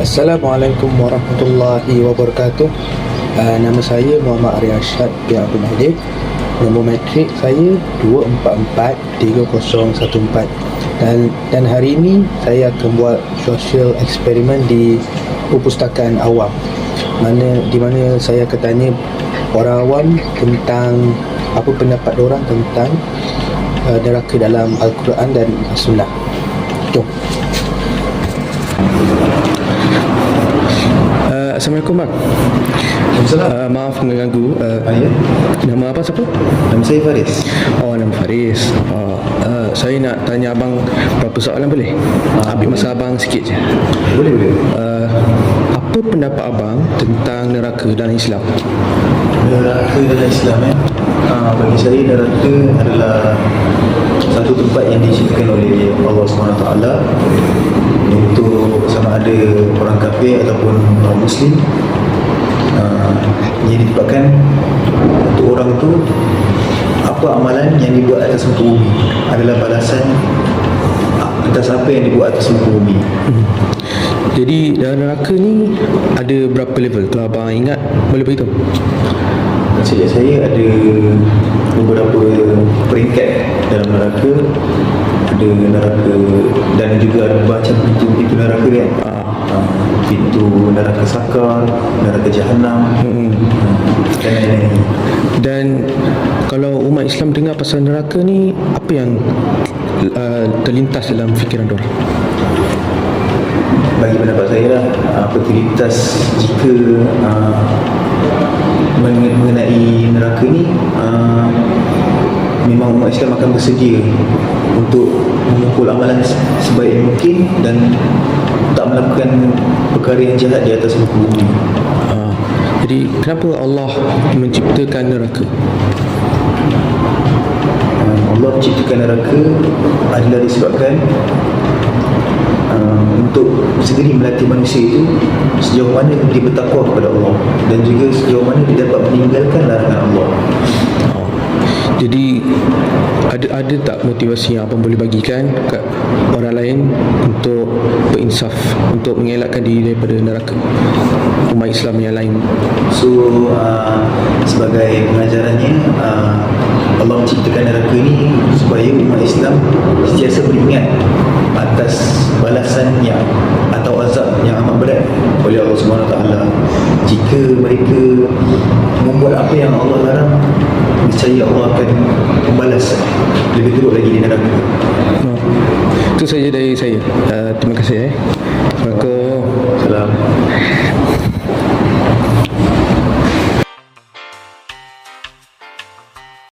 Assalamualaikum warahmatullahi wabarakatuh uh, Nama saya Muhammad Arya Arsyad bin Abdul Mahdi Nombor matrik saya 244-3014 dan, dan hari ini saya akan buat social eksperimen di perpustakaan awam mana di mana saya akan tanya orang awam tentang apa pendapat orang tentang uh, neraka dalam Al-Quran dan As-Sunnah. Jom. Uh, Assalamualaikum bang. Assalamualaikum. Uh, maaf mengganggu. Uh, Ah, ya? nama apa siapa? Nama saya Faris. Oh, nama Faris. Oh, uh, saya nak tanya abang berapa soalan boleh? Ah, Ambil masa abang sikit je. Boleh boleh. Uh, apa pendapat abang tentang neraka dalam Islam? Neraka dalam Islam eh. Ah, bagi saya neraka adalah satu tempat yang diciptakan oleh Allah SWT kafir ataupun orang muslim ah, yang ditempatkan untuk orang tu apa amalan yang dibuat atas muka bumi adalah balasan atas apa yang dibuat atas muka bumi Jadi dalam neraka ni ada berapa level? Kalau abang ingat boleh beritahu. Maksud saya ada beberapa peringkat dalam neraka ada neraka dan juga ada macam pintu-pintu neraka kan Ah. Pintu neraka sakar neraka jahanam Hmm. dan Dan kalau umat Islam dengar pasal neraka ni apa yang uh, terlintas dalam fikiran orang? bagi pendapat saya lah apa terlintas jika uh, mengen- mengenai neraka ni uh, memang umat Islam akan bersedia untuk mengumpul amalan se- sebaik mungkin dan tak melakukan perkara yang jahat di atas muka bumi Uh, jadi kenapa Allah menciptakan neraka? Uh, Allah menciptakan neraka adalah disebabkan uh, untuk segera melatih manusia itu sejauh mana dia bertakwa kepada Allah dan juga sejauh mana dia dapat meninggalkan larangan Allah. Jadi ada ada tak motivasi yang abang boleh bagikan kat orang lain untuk berinsaf untuk mengelakkan diri daripada neraka umat Islam yang lain So uh, sebagai pengajarannya uh, Allah menciptakan neraka ini supaya umat Islam sentiasa beringat atas balasan yang atau azab yang amat berat oleh Allah Subhanahu Wa Taala. Jika mereka membuat apa yang Allah larang, saya Allah akan membalas lebih teruk lagi di neraka. Oh. Itu saja dari saya. Uh, terima kasih eh. Maka salam.